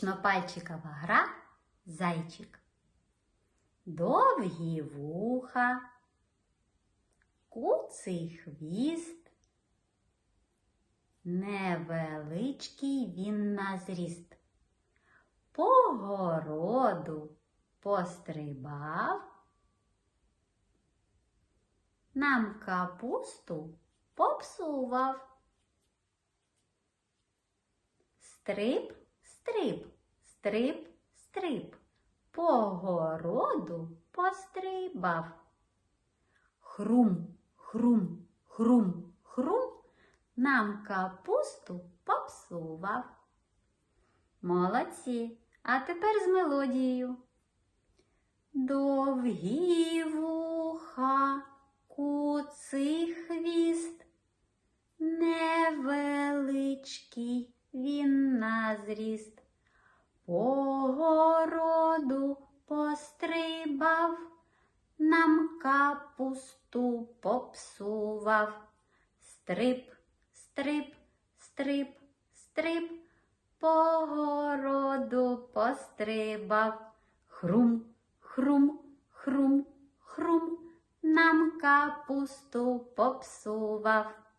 Зайчикова гра зайчик. Довгі вуха, куций хвіст, невеличкий він на зріст. По городу пострибав, нам капусту попсував. Стрип, стрип, стрип, стрип, по городу пострибав. Хрум, хрум, хрум, хрум, нам капусту попсував. Молодці, а тепер з мелодією. Довгі вуха, куций хвіст, невеличкий зріст. По городу пострибав, нам капусту попсував. Стрип, стрип, стрип, стрип, по городу пострибав. Хрум, хрум, хрум, хрум, нам капусту попсував.